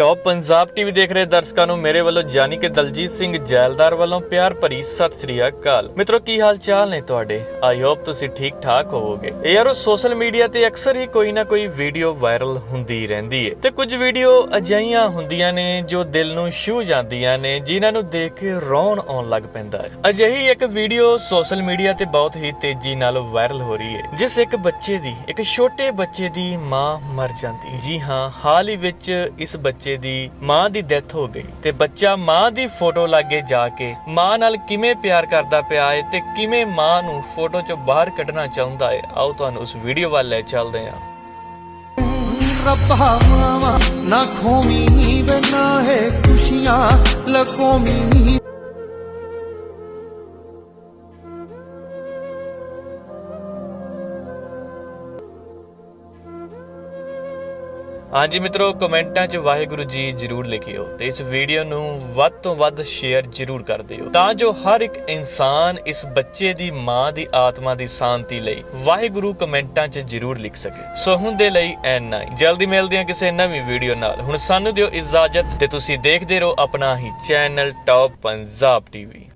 Top Punjab TV ਦੇਖ ਰਹੇ ਦਰਸ਼ਕਾਂ ਨੂੰ ਮੇਰੇ ਵੱਲੋਂ ਜਾਨੀ ਕਿ ਦਲਜੀਤ ਸਿੰਘ ਜੈਲਦਾਰ ਵੱਲੋਂ ਪਿਆਰ ਭਰੀ ਸਤਿ ਸ੍ਰੀ ਅਕਾਲ। ਮਿੱਤਰੋ, ਕੀ ਹਾਲ ਚਾਲ ਨੇ ਤੁਹਾਡੇ? ਆਈ ਹੋਪ ਤੁਸੀਂ ਠੀਕ ਠਾਕ ਹੋਵੋਗੇ। ਯਾਰੋ ਸੋਸ਼ਲ ਮੀਡੀਆ ਤੇ ਅਕਸਰ ਹੀ ਕੋਈ ਨਾ ਕੋਈ ਵੀਡੀਓ ਵਾਇਰਲ ਹੁੰਦੀ ਰਹਿੰਦੀ ਹੈ ਤੇ ਕੁਝ ਵੀਡੀਓ ਅਜਿਹੀਆਂ ਹੁੰਦੀਆਂ ਨੇ ਜੋ ਦਿਲ ਨੂੰ ਛੂ ਜਾਂਦੀਆਂ ਨੇ, ਜਿਨ੍ਹਾਂ ਨੂੰ ਦੇਖ ਕੇ ਰੋਣ ਆਉਣ ਲੱਗ ਪੈਂਦਾ ਹੈ। ਅਜਿਹੀ ਇੱਕ ਵੀਡੀਓ ਸੋਸ਼ਲ ਮੀਡੀਆ ਤੇ ਬਹੁਤ ਹੀ ਤੇਜ਼ੀ ਨਾਲ ਵਾਇਰਲ ਹੋ ਰਹੀ ਹੈ ਜਿਸ ਇੱਕ ਬੱਚੇ ਦੀ, ਇੱਕ ਛੋਟੇ ਬੱਚੇ ਦੀ ਮਾਂ ਮਰ ਜਾਂਦੀ। ਜੀ ਹਾਂ, ਹਾਲ ਹੀ ਵਿੱਚ ਇਸ ਬੱਚੇ ਦੀ ਮਾਂ ਦੀ ਡੈਥ ਹੋ ਗਈ ਤੇ ਬੱਚਾ ਮਾਂ ਦੀ ਫੋਟੋ ਲਾਗੇ ਜਾ ਕੇ ਮਾਂ ਨਾਲ ਕਿਵੇਂ ਪਿਆਰ ਕਰਦਾ ਪਿਆ ਹੈ ਤੇ ਕਿਵੇਂ ਮਾਂ ਨੂੰ ਫੋਟੋ ਚੋਂ ਬਾਹਰ ਕੱਢਣਾ ਚਾਹੁੰਦਾ ਹੈ ਆਓ ਤੁਹਾਨੂੰ ਉਸ ਵੀਡੀਓ ਵੱਲ ਲੈ ਚੱਲਦੇ ਹਾਂ। ਰੱਬਾ ਮਾਵਾ, ਨਾ ਖੋਮੀ ਵੇ ਨਾ ਹੈ ਖੁਸ਼ੀਆਂ ਲਕੋਮੀ ਹਾਂਜੀ ਮਿੱਤਰੋ, ਕਮੈਂਟਾਂ 'ਚ ਵਾਹਿਗੁਰੂ ਜੀ ਜਰੂਰ ਲਿਖਿਓ ਤੇ ਇਸ ਵੀਡੀਓ ਨੂੰ ਵੱਧ ਤੋਂ ਵੱਧ ਸ਼ੇਅਰ ਜਰੂਰ ਕਰ ਦਿਓ ਤਾਂ ਜੋ ਹਰ ਇੱਕ ਇਨਸਾਨ ਇਸ ਬੱਚੇ ਦੀ ਮਾਂ ਦੀ ਆਤਮਾ ਦੀ ਸ਼ਾਂਤੀ ਲਈ ਵਾਹਿਗੁਰੂ ਕਮੈਂਟਾਂ 'ਚ ਜਰੂਰ ਲਿਖ ਸਕੇ। ਸੋ ਹੁਣ ਦੇ ਲਈ ਐਨਾ ਹੀ ਜਲਦੀ ਮਿਲਦੇ ਹਾਂ ਕਿਸੇ ਨਵੀਂ ਵੀਡੀਓ ਨਾਲ। ਹੁਣ ਸਾਨੂੰ ਦਿਓ ਇਜਾਜ਼ਤ ਤੇ ਤੁਸੀਂ ਦੇਖਦੇ ਰਹੋ ਆਪਣਾ ਹੀ ਚੈਨਲ ਟੌਪ ਪੰਜਾਬ ਟੀਵੀ।